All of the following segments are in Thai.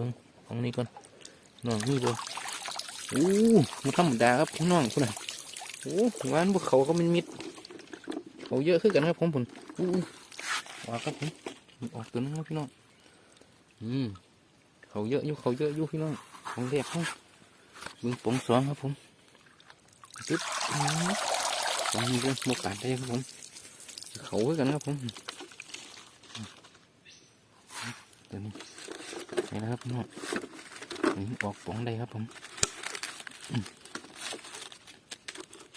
บิ้งของนี้ก่อนน้องนี่บ่โอ้มันธรรมดาครับพี่น้องคนน่ะโอ้หวานพวกเขาก็มันมิดเขาเยอะขึ้นกันครับผมผมอู้ว่าครับผมออกตัวนึงครับพี่น้องอืมเขาเยอะอยู่เขาเยอะอยู่พี่น้องของแรกเขาเบิ้งปงสองครับผมตึ๊บอืมสองนี้ก็โมกาดได้ครับผมเขาขึ้นกันครับผมเดี๋ยวนี้ นี่นะครับพี่น้องอืมออกปองได้ครับผม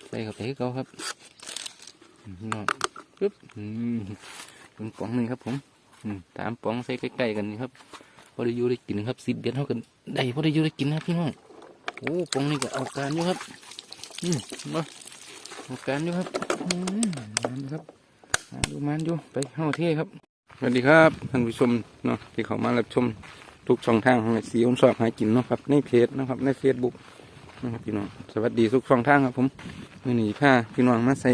ใส่เข้าไปเขาครับนาะปึ๊บเป็นป๋องหนึ่งครับผมตามป๋องใส่ใกล้ๆกันนี่ครับพอได้ยูได้กินครับสิบเดือนเท่ากันได้พอได้ยูได้กินนะครับพี่น้องโอ้ป๋องนี่ก็เอาการอยู่ครับอืมมาเอาการอยู่ครับอืมมันครับมาดูมันอยู่ไปเข้าเท่ครับสวัสดีครับท่านผู้ชมเนาะที่เขามารับชม ทุกช่องทางของสีอ้นสอบหากินนะครับในเพจนะครับในเฟซบุ๊กนะครับพี่น้องสวัสดีทุกช่องทางครับผมมื่อนี้ผ้าพี่น้องมาใส่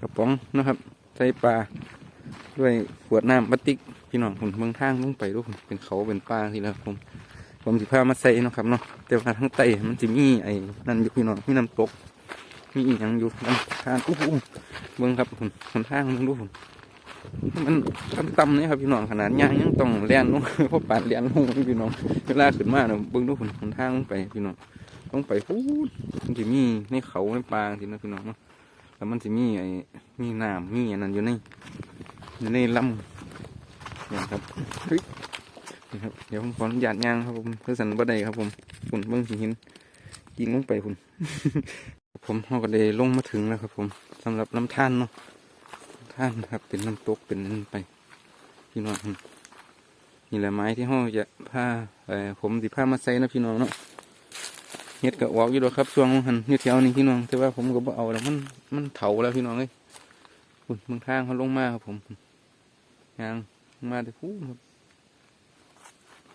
กระป๋องนะครับ ใส่ปลาด้วยขวดน้ำพลาสติกพี่น้องผมเมืองทางลงไปดูผมเป็นเขาเป็นปลาทีแล้วผมผมสิผ้ามาใส่นะครับเนาะแต่ว่าทั้งไตมันจะมีไอ้นั่นอยู่พี่น้องมีน้ำตกมีอีกอย่างอยู่น้ำทางอู้หูเบิ่งครับผมคนทางเบิ่งดูผม มันต่ำๆนี่ครับพี่น้องขนาดย่างยังต้องแล่นลงเพราะปานแล่นลงพี่น้องเวลาขึ้นมาเนาะเบิ่งดูผลหนทางลงไปพี่น้องต้องไปพูดมันจะมีในเขาในป่าสินะพี่น้องแล้วมันจะมีไอ้มีน้ำมีอันนั้นอยู่ในอยู่ในลำนี่ครับเฮ้ยนี่ครับเดี๋ยวผมขออนุญาตย่างครับผมเพื่อสันบ่ได้ครับผมฝุ่นเบิ่งสิห็นยิงลงไปฝุ่นผมเขาก็เลยลงมาถึงแล้วครับ ผมสำหรับน้ำท่านเนาะ ท่านครับ เป็นน้ำตกเป็นนั่นไปพี่น้องนี่แหละไม้ที่ห้องจะผ้าเออผมสิผ้ามาใส่นะพี่น้องเนาะเฮ็ดกับวอกอยู่ดอกครับช่วงหันเฮ็ดแถวนี้พี่น้องแต่ว่าผมก็บ่เอาแล้วมันมันเถาแล้วพี่น้องเอ้ยคุณเมืองทางเขาลงมาครับผมยางมาแต่พูครับ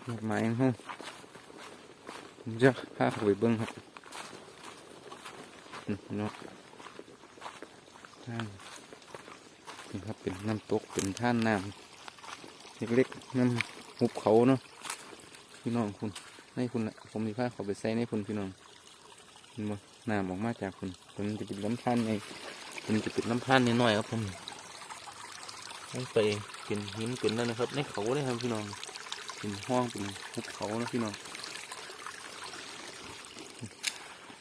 ดอกไม้ของผมจะพาเข้าไปเบิ้งครับอืมเนาะทาง นี่ครับ เป็นน้ำตกเป็นท่านน้ำเล็กๆน้ำหุบเขาเนาะพี่น้องคุณในคุณละผมมีผ้าขาไปใส่ในคุณพี่น้องเห็นบ่น้ำออกมาจากคุณผมจะเป็นลำธารไงผมจะเป็นลำธารน้อยครับผมลงไปเป็นหินเป็นนั่นนะครับ ในเขาเลยครับพี่น้องเป็นห้องเป็นหุบเขานะพี่น้อง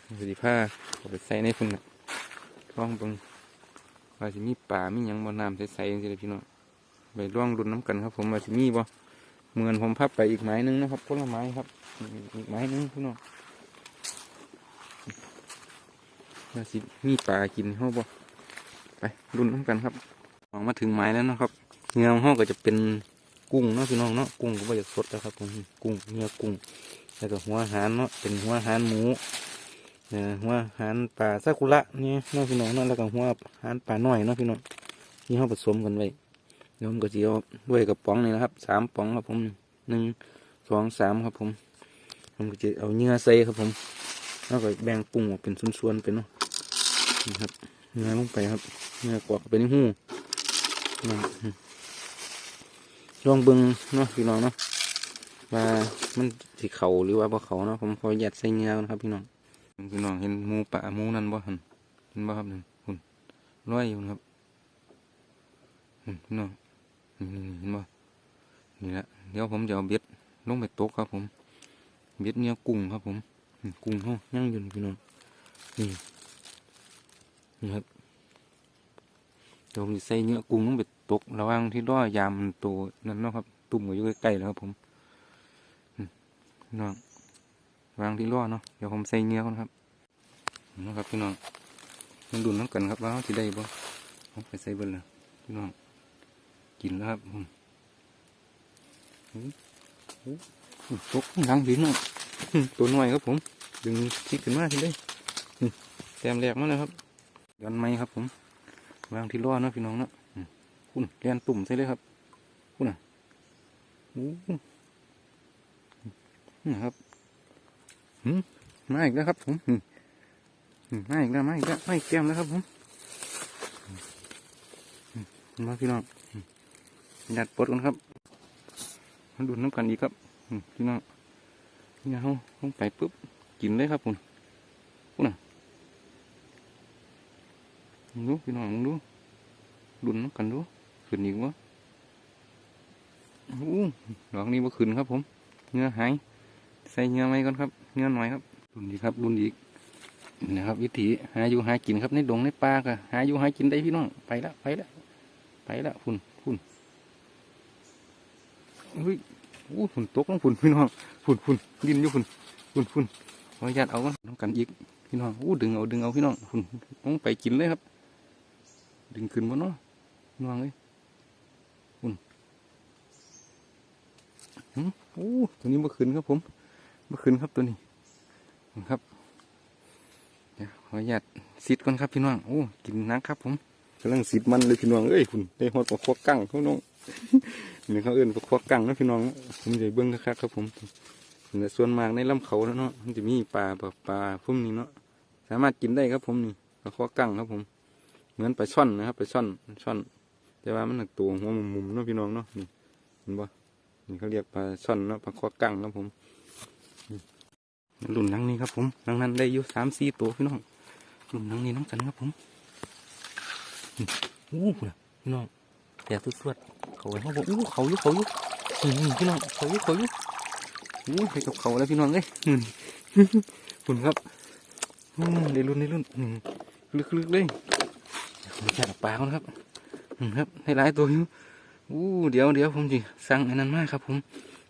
สวัสดีผ้าขาไปใส่ในคุณละท้องเบิง ว่าจะมีป่ามีหยังบ่น้ำใสๆอย่างเงี้ยพี่น้องไปร่วงรุนน้ำกันครับ ผมว่าสิมีบ่เหมือนผมพับไปอีกไม้หนึงนะครับผลไม้ครับ อีกไม้หนึงพี่น้องว่าสิมีปลากินเขาบ่ไปรุนน้ำกันครับมองมาถึงไม้แล้วนะครับเนื้อของก็จะเป็นกุ้งเนาะพี่น้องเนาะกุ้งก็ไม่อยากสดแล้วครับผมกุ้งเนื้อกุ้งแล้วก็หัวหารเนาะเป็นหัวหารหมู เนี่ยหัวหารปลาซากุระเนี่ยเนาะพี่น้องเนาะแล้วก็หัวหารปลาน้อยเนาะพี่น้องนี่เขาผสมกันไว้เดี๋ยวผมก็จะเอาด้วยกับป๋องนี่นะครับสามป๋องครับผมหนึ่งสองสามครับผมผมก็จะเอาเนื้อใส่ครับผมแล้วก็แบ่งปรุงออกเป็นส่วนๆไปเนาะนี่ครับเนื้อลงไปครับเนื้อกวากไปในหูนะลองเบิ้งเนาะพี่น้องเนาะว่ามันสิเขาหรือว่าบ่เขาเนาะผมขอยัดใส่เนื้อนะครับพี่น้อง พี่น้องเห็นหมูป่าหมูนั่นบ่หันเห็นบ่ครับนั่นหุ่นร้อยอยู่นะครับอืมพี่น้องนี่เห็นบ่นี่แหละเดี๋ยวผมจะเอาเบ็ดลงไปตกครับ ผม เบ็ดเนี้ยกุ้งครับ ผมกุ้งเขาย่างยู่นี่พี่น้องนี่นี่ครับเดี๋ยวผมจะใส่เนื้อกุ้งลงไปตกระว่างที่รอยามมันโตนั่นเนาะครับ ตุ่มอยู่ใกล้ๆแล้วครับ ผมน้อง วางที่รอเนาะเดี๋ยวผมใส่เนื้อก่อนครับนะครับพี่น้องมันดุนน้ำกันครับว่าเขาสิได้บ่ผมไปใส่เบิ้ลแล้วพี่น้องกินแล้วครับอืมอืมอืมตกหลังดินเนาะอืมตัวน้อยครับผม ดึงชิดขึ้นมาทีเลยอืมแต้มแรกมาเลยครับย้อนไม้ครับผมวางที่ล้อเนาะพี่น้องเนาะอืมคุณเลียนตุ่มใส่เลยครับ คุณอะโอ้นะครับ มมาอีกแล้วครับผมมาอีกแล้วมาอีกแล้วมาอีกแก้มแล้วครับผมมาพี่น้องยัดปดกันครับมาดูน้ำกันอีกครับพี่น้องนี่เขาลงไปปุ๊บกินเลยครับคุณคุณน่ะมึงดูพี่น้องมึงดูดุนน้ำกันดูขึ้นอีกวะอู้ดอกนี้บ่าขึ้นครับผมเนื้อหายใส่เนื้อไหมก่อนครับ เนื้อหน่อยครับดุนอีกครับดุนอีนี่นะครับ วิธีหาอยู่หากินครับในดงในป่าก็หาอยู่หากินได้พี่น้องไปละไปละไปละคุณคุณอุ้ยอู้ฝุ่นตกลงฝุ่นพี่น้องฝุ่นฝุ่นดินอยู่ฝุ่นฝุ่นฝุ่นขออนุญาตเอากันน้ำกันอีกพี่น้องอู้ดึงเอาดึงเอาพี่น้องฝุ่นลงไปกินเลยครับ ดึงขึ้นบนเนาะพี่น้องเลยฝุ่นอู้ตัวนี้มื่อคืนครับผม มื่อคืนครับตัวนี้ครับเดี๋ยวขออนุญาตซิดก่อนครับพี่น้องโอ้กินน้ำครับผมกำลังซิดมันเลยพี่น้องเอ้ยฝุ่นได้หอดปลาควักกั้งพี่น้องนี่เขาเอื่นปลาควักกั้งนะพี่น้องผมจะเบิ้งคักครับผมแต่ส่วนมากในลำเขาแล้วเนาะมันจะมีปลาปลาปลาพุ่มนี้เนาะสามารถกินได้ครับผมนี่ปลาควักกั้งครับผม เหมือนปลาช่อนนะครับปลาช่อนช่อน แต่ว่ามันหนักตัวหัวมุมๆเนาะพี่น้องเนาะนี่เห็นปะนี่เขาเรียกปลาช่อนเนาะปลาควักกั้งครับผม รุ่นนังนี้ครับผมนังนั้นได้อยู่สามสี่ตัวพี่น้องรุ่นนังนี้น้องกันครับผมนี่โอ้นะพี่น้องแต่สุดสวดๆเขาไว้เขาบอกอู้เขาอยู่เขาอยู่นี่พี่น้องเขาอยู่เขาอยู่อู้ไปกับเขาแล้วพี่น้องเอ้ยอืมคุณครับอืมในรุ่นในรุ่นลึกๆเลยผมจัดปลาครับอืมครับให้หลายตัวอยู่อู้เดี๋ยวเดี๋ยวผมจิสั่งอันนั้นมากครับผม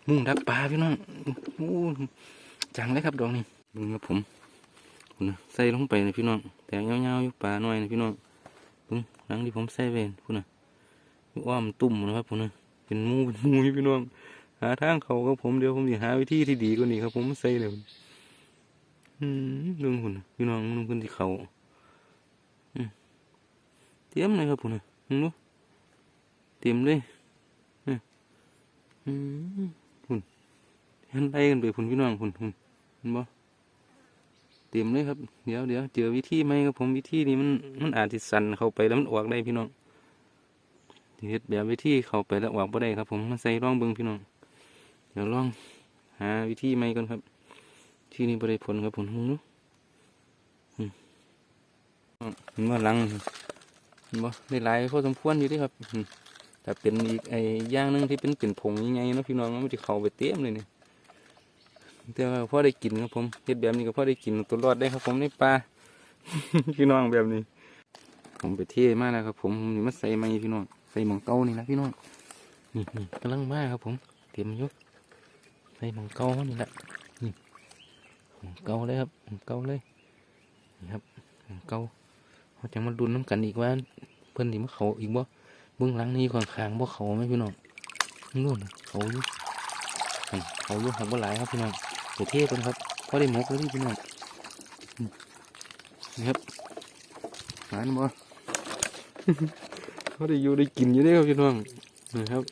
มุ่งดักปลาพี่น้องอู้ จังเลยครับดอกนี้มึงครับผมคุณนะใส่ลงไปนะพี่น้องแต่เงาๆอยู่ปลาหน่อยนะพี่น้องมึงหลังที่ผมใส่เวนคุณนะอ้อมตุ่มนะครับผมนะเป็นมูเป็นมูอยู่พี่น้องหาทางเขาครับผมเดี๋ยวผมจะหาวิธีที่ดีกว่านี้ครับผมใส่เลยอืมเรื่องคุณน่ะพี่น้องเรื่องคุณที่เขาเตรียมเลยครับผมนะมึงดูเตรียมเลยอืมคุณเห็นไล่กันไปคุณพี่น้องคุณคุณ เห็นบ่เตรียมเลยครับ เดี๋ยวเดี๋ยวเจอวิธีไหมครับผมวิธีนี้มันมันอาจจะสั่นเข้าไปแล้วมันออกได้พี่น้องเฮ็ดแบบวิธีเข้าไปแล้วออกบ่ได้ครับ ผมมาใส่ร่องเบิ้งพี่น้องเดี๋ยวลอง หาวิธีไหมก่อนครับ ที่นี้บ่ได้ผลครับผมมึงดูอืมเห็นว่าหลังเห็นบ่ได้หลายพอสมควรอยู่เดิครับอืมแต่เป็นอีกไอ้อย่างหนึงที่เป็นเป็นผงยังไงเนาะพี่น้องมันจะเข้าไปเต็มเลยเนี่ย แต่ว่าพอได้กินครับผมเฮ็ดแบบนี้ก็พ่อได้กินตัวรอดได้ครับ ผมในป่าพี่น้องแบบนี้ ผมไปเท่มาแล้วครับผมมนี่มาใส่ไม้พี่น้องใส่หมองเก่านี่นะพี่น้องนี่นี่กำลังมากครับ ผมเตรียมยู่ใส่หมองเก่านี่แหละนี่หมองเก่าเลยครับหมองเก่าเลยนี่ครับหมองเก่าเขาจะมาดุนน้ำกันอีกว่า เพิ่นที่มาเขาอีกบ่เบื้องหลังนี้ข้างคางบ่เขาไหมพี่น้องนู่นเขาอยู่ เขาอยู่หักบ่หลายครับพี่น้องเดี๋ยวเทกันครับพอได้หมกแล้วนี่พี่น้องนี่ครับหานบ่เขาได้อยู่ได้กินอยู่ได้ครับพี่น้องนี่ครับ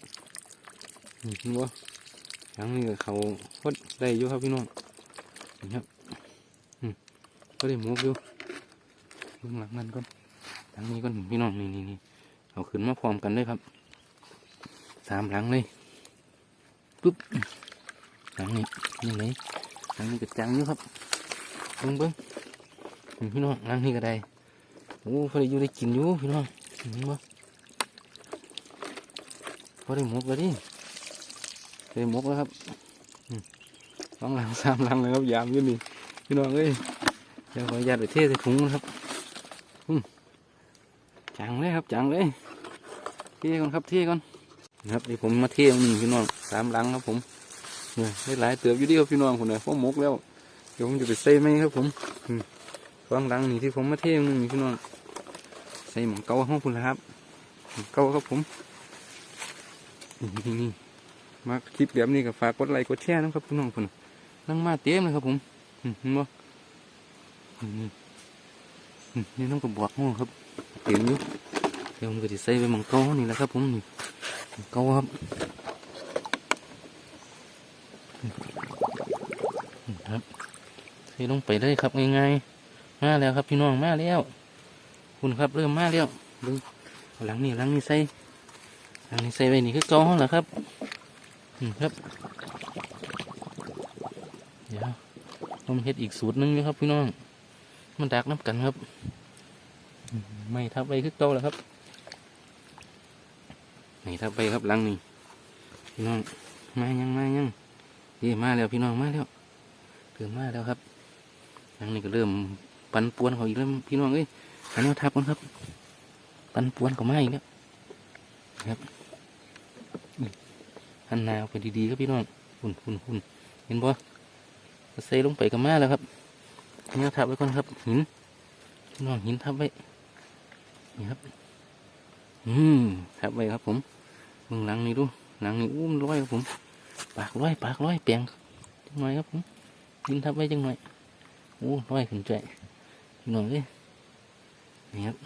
นี่เห็นบ่หลังนี้เขาพอได้อยู่ครับพี่น้องนี่ครับอืมก็ได้หมกอยู่เบื้องหลังนั่นก่อนหลังนี้ก่อนพี่น้องนี่นี่นี่เอาขึ้นมาพร้อมกันเลยครับ สามหลังเลยปุ๊บ หลังนี้ยังไงหลังนี้กระจังอยู่ครับเบิ้งเบิ้งพี่น้องหลังนี้ก็ได้โอ้พอได้อยู่ได้กินอยู่พี่น้องเห็นบ่พอได้หมกแล้วดิได้หมกแล้วครับสองหลังสามหลังเลยครับยามอยู่นี่พี่น้องเอ้ยเดี๋ยวขออนุญาตไปเทใส่ถุงนะครับจังเลยครับจังเลยเที่ก่อนครับเที่ก่อนนะครับนี่ผมมาเที่ยวนี่พี่น้องสามหลังครับผม ได้หลายเติบอยู่ดีครับพี่น้องคนไหนพ่อมกแล้ว เดี๋ยวผมจะไปใส่ไหมครับผมอืมฟังหลังนี่ที่ผมมาเที่ยวนี่พี่น้องใส่หมองเกาห้องคุณละครับเกาครับผมนี่นี่มาคลิปแบบนี้ก็ฝากกดไลค์กดแชร์นะครับพี่น้องคนน่ะนั่งมาเต็มเลยครับผมเห็นบ่นี่น้องกระบอกห้องครับเต็มอยู่เดี๋ยวผมก็จะใส่ไปหมังเกานี่แหละครับผมนี่หมองเกาครับ ครับใส่ลงไปเลยครับง่ายๆมาแล้วครับพี่น้องมาแล้ว คุณครับเริ่มมาแล้วดึงหลังนี่หลังนี่ใส่หลังนี่ใส่ไว้นี่คือเกาเหรอครับอืมครับเดี๋ยวผมเฮ็ดอีกสูตรหนึงนะครับ พี่น้อง มันดักน้ำกันครับ ไม่ทับไปคือเก่าแล้วครับไม่ทับไปครับหลังนี่พี่น้องมายังมายังเย่มาแล้วพี่น้องมาแล้ว เกิดมาแล้วครับหลังนี้ก็เริ่มปันป่วนเขาอีกแล้วพี่น้องเอ้ยอันนี้ทับกันครับ ปันป่วนเขามาอีกแล้วครับอันนาออกไปดีๆครับพี่น้องหุ่นหุ่นหุ่นเห็นบ่ใส่ลงไปกับมาแล้วครับอันนี้ทับไว้ก่อนครับ หินพี่น้องหินทับไว้นี่ครับ อืมทับไว้ครับ ผมมึงหลังนี่ดูหลังนี่อุ้มร้อยครับผม ปากร้อยปากร้อยเปียงจังหน่อยครับผม หินทับไว้จังหน่อยโอ้ร้อยขึ้นใจพี่องเอ้ยนี่ครับ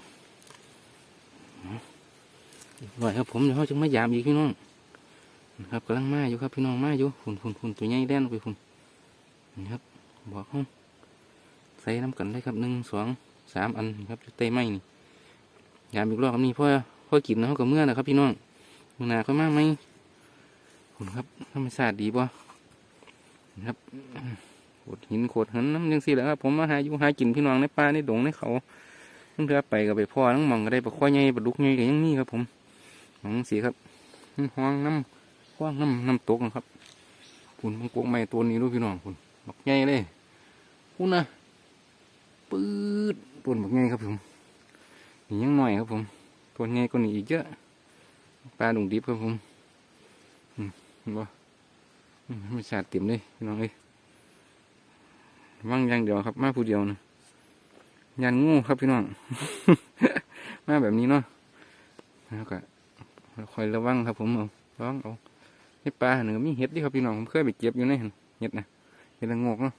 ร้อยครับผมเดี๋ยวเขาจะมายามอีกพี่น้องนะครับกำลังมาอยู่ครับพี่น้องมาอยู่ฝุ่นฝุ่นฝุ่นตัวใหญ่แดนไปฝุ่นนี่ครับบอกเขาใส่น้ำกันได้ครับหนึ่งสองสามอันครับเต้ไม้นี่ยามอีกรอบครับนี่พ่อพ่อกินนะเขากับเมื่อนะครับ พี่น้องมือหนาเขามากไหมคุณครับธรรมชาติดีป่ะครับ ขดหินขดหินน้ำยังสิแหละครับผมมาหาอยู่หากินพี่น้องในป่าในดงในเขาตั้งเรือไปกับไปพ่อทั้งมองก็ได้ปลาข้อใหญ่ปลาดุกใหญ่ก็ยังมีครับ ผมของสีครับห้องน้ำห้องน้ำน้ำตกนะครับคุณมังกรไม้ตัวนี้รู้พี่น้องคุณบักใหญ่เลยคุณนะปื๊ดต้นบักไงครับผมนี่ยังหน่อยครับผมต้นไงก็นี่อีกเยอะปลาดุงดิบครับผมอืมเห็นบ่ไม่สาดเต็มเลยพี่น้องเอ้ ว่างอย่างเดียวครับ มาผู้เดียวนะยันงูครับพี่น้อง มาแบบนี้เนาะแล้วก็คอยระวังครับ ผมเอาระวังเอาให้ปลาหนึ่งมีเห็ดดิครับพี่น้องผมเคยไปเก็บอยู่ในหั่นเห็ดนะเห็ดละโงกเนาะ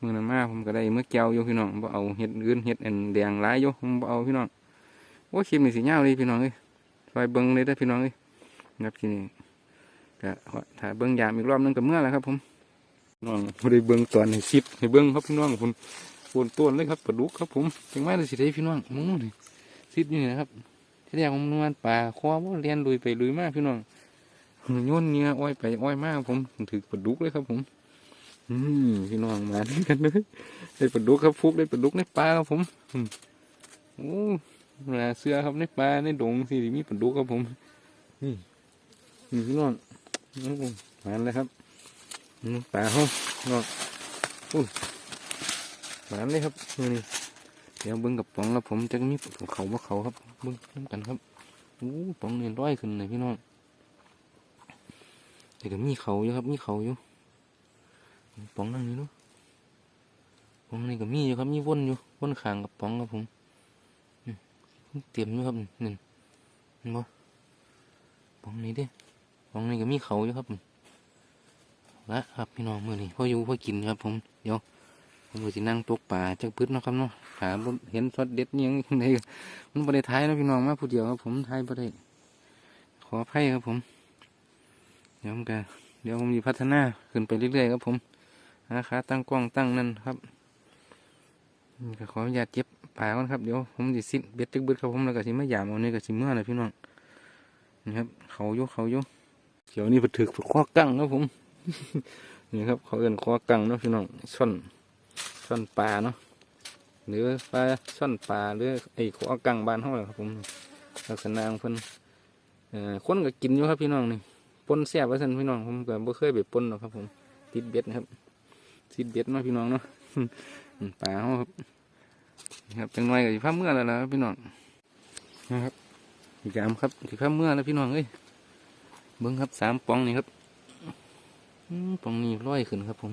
มือนั้นมาผมก็ได้เมื่อแก้วอยู่พี่น้องบ่เอาเห็ดอื่นเห็ดอันแดงหลายอยู่ผมบ่เอาพี่น้องโอ้คลิปนี่สิยาเลยพี่น้องเอ้ยซอยเบิ้งเลยเด้พี่น้องเอ้ยครับที่นี้ก็ถ้าเบิ้งยามอีกรอบนึงก็เมื่อแล้วครับผม น้องบ่ได้เบิ้งตอนให้ซิดให้เบิ้งครับพี่น้องผมปวนต้นเลยครับปลาดุกครับผมจังไม่ได้สิได้พี่น้องมึงนี่ซิดอยู่นี่นะครับที่แรกผมนวลป่าคอว่าเรียนลุยไปลุยมากพี่น้องโยนเงี้ยอ้อยไปอ้อยมากผมถือปลาดุกเลยครับผม อืมพี่น้องมาด้วยกันเลยได้ปลาดุกครับฟุกได้ปลาดุกในปลาครับผมอืมโอ้นาเสื้อครับในปลาในดงสิมีปลาดุกครับผมนี่นี่พี่น้องโอ้มาเลยครับ ปลาเขาน้องอุ้ยมาเลยครับนี่เดี๋ยวเบิ้งกับป๋องแล้วผมจะมีเขาว่าเขาครับเบิ้งน้ำกันครับโอ้ป๋องนี่ร้อยขึ้นเลยพี่น้องแต่ก็มีเขาอยู่ครับมีเขาอยู่ป๋องนั่งนี่เนาะป๋องนี่ก็มีอยู่ครับมีว่นอยู่ว่นขางกับป๋องครับผมอืมเตรียมอยู่ครับนี่เห็นบ่ป๋องนี้เด้ป๋องนี่ก็มีเขาอยู่ครับ ละครับพี่น้องมือนี่พ่ออยู่พ่อกินครับ ผมเดี๋ยวผมก็สินั่งตกป่าจักพืชนะครับเนาะหาเห็นสดเด็ดยังไดมันบ่ไท้ายนะพี่น้องมาผู้เดียวครับ ผมท้ายบ่ได้ขออภัยครับผมเดี๋ยวผมก็เดี๋ยวผมจะพัฒนาขึ้นไปเรื่อยๆครับ ผมขาตั้งกล้องตั้งนั่นครับก็ขออนุญาตเจ็บป่าก่อนครับเดี๋ยวผมจะสิ้นเบ็ดจึกบึดครับผมแล้วก็สิมายามเอาเนี่ก็สิเมื่อนะพี่น้องนี่ครับเขาโยเขาโยเขียวนี่ผถึกข้อกั้งครับผม นี่ครับเขาเอื่นข้อกังเนาะพี่น้องช่อนช่อนปลาเนาะหรือปลาช่อนปลาหรือไอ้ข้อกังบานเท่าไหร่ครับผมลักษณะของเพิ่นเอ่อคนก็กินอยู่ครับพี่น้องนี่ปนแซ่บว่าซั่นพี่น้องผมก็บ่เคยไปปนหรอกครับ ผมติดเบ็ดนะครับซีดเบ็ดเนาะพี่น้องเนาะปลาเขาครับครับจังหน่อยกับผ้าเมื่อแล้วนะพี่น้องนะครับอีกามครับที่ผ้าเมื่อแล้วพี่น้องเอ้ยเบิ้งครับสามปองนี่ครับ ปองนี่ร้อยขึ้นครับ ผม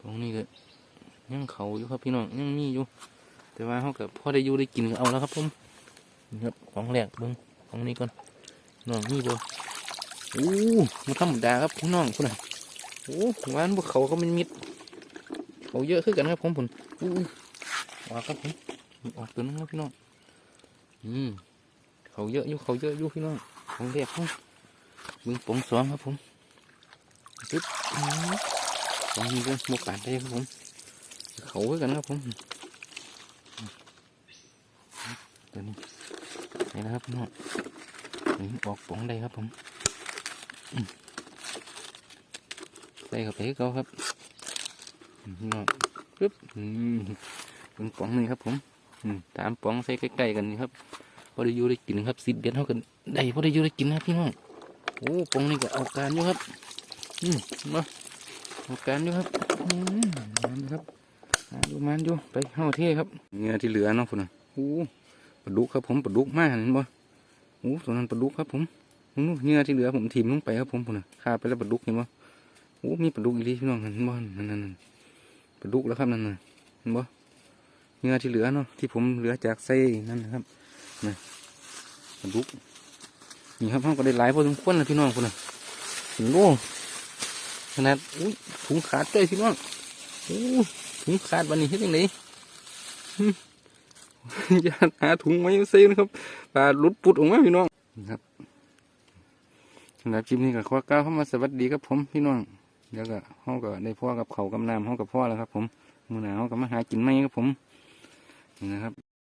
ปองนี่ก็ยังเขาอยู่ครับพี่น้องยังมีอยู่ แต่ว่าเขากับพ่อได้อยู่ได้กินเอาแล้วครับผมนี่ครับของแรกเบิ้งของนี้ก่อนน้องนี่บ่โอ้มาธรรมดาครับพี่น้องคุณน่ะโอ้หวานพวกเขาก็เป็นมิดเขาเยอะขึ้นกันครับผมผมอู้ออกครับผมออกตัวนึงครับพี่น้องอืมเขาเยอะอยู่เขาเยอะอยู่พี่น้องของแรกครับมึงปองสองครับผม ปึ๊บอืมปองนี้ก็โมกาดได้ครับผม เขาขึ้กันครับผมตัวนี้นี่นะครับพี่น้องนี่ออกป๋องได้ครับผมส่เข้าไปให้เขาครับน้องปึ๊บอืมเป็นป๋องหนึ่งครับผมอืมตามป๋องใส่ใกล้ๆกันนี่ครับพอได้อยู่ได้กินครับสิบเดือนเท่ากันได้พอได้อยู่ได้กินนะพี่น้องโอ้ป๋องนี่ก็เอาการอยู่ครับ อืมมาเอการอยู่ครับอืมมันครับดูมันอยู่ไปเข้าเท่ครับเงือที่เหลือเนาะพุ่นน่ะโอ้ปลาดุกครับผมปลาดุกมากเห็นบ่โอ้ตัวนั้นปลาดุกครับผมนู่นเงือที่เหลือผมถิ่มลงไปครับผมพุ่นน่ะฆ่าไปแล้วปลาดุกเห็นบ่โอ้มีปลาดุกอีกทีพี่น้องเห็นบ่นั่นนั่นนั่นปลาดุกแล้วครับนั่นน่ะเห็นบ่เงือที่เหลือเนาะที่ผมเหลือจากไส้นั่นนะครับนี่ปลาดุกนี่ครับเขาก็ได้หลายพอสมควรนะพี่น้องพุ่นน่ะโอ้โห ขนาดอุ้ยถุงขาดด้วยพี่น้องโอ้ถุงขาดวันนี้เฮ็ดยังไงอย่าหาถุงไว้ใส่นะครับปลาหลุดปุดออกมาพี่น้องนะครับสำหรับคลิปนี้ก็ขอก้าวเข้ามาสวัสดีครับผมพี่น้องเดี๋ยวก็ห้องก็ได้พ่อกับเขากำน้ำห้องกับพ่อแล้วครับ ผมมือหนาวก็มาหากินไม่ครับผมนะครับ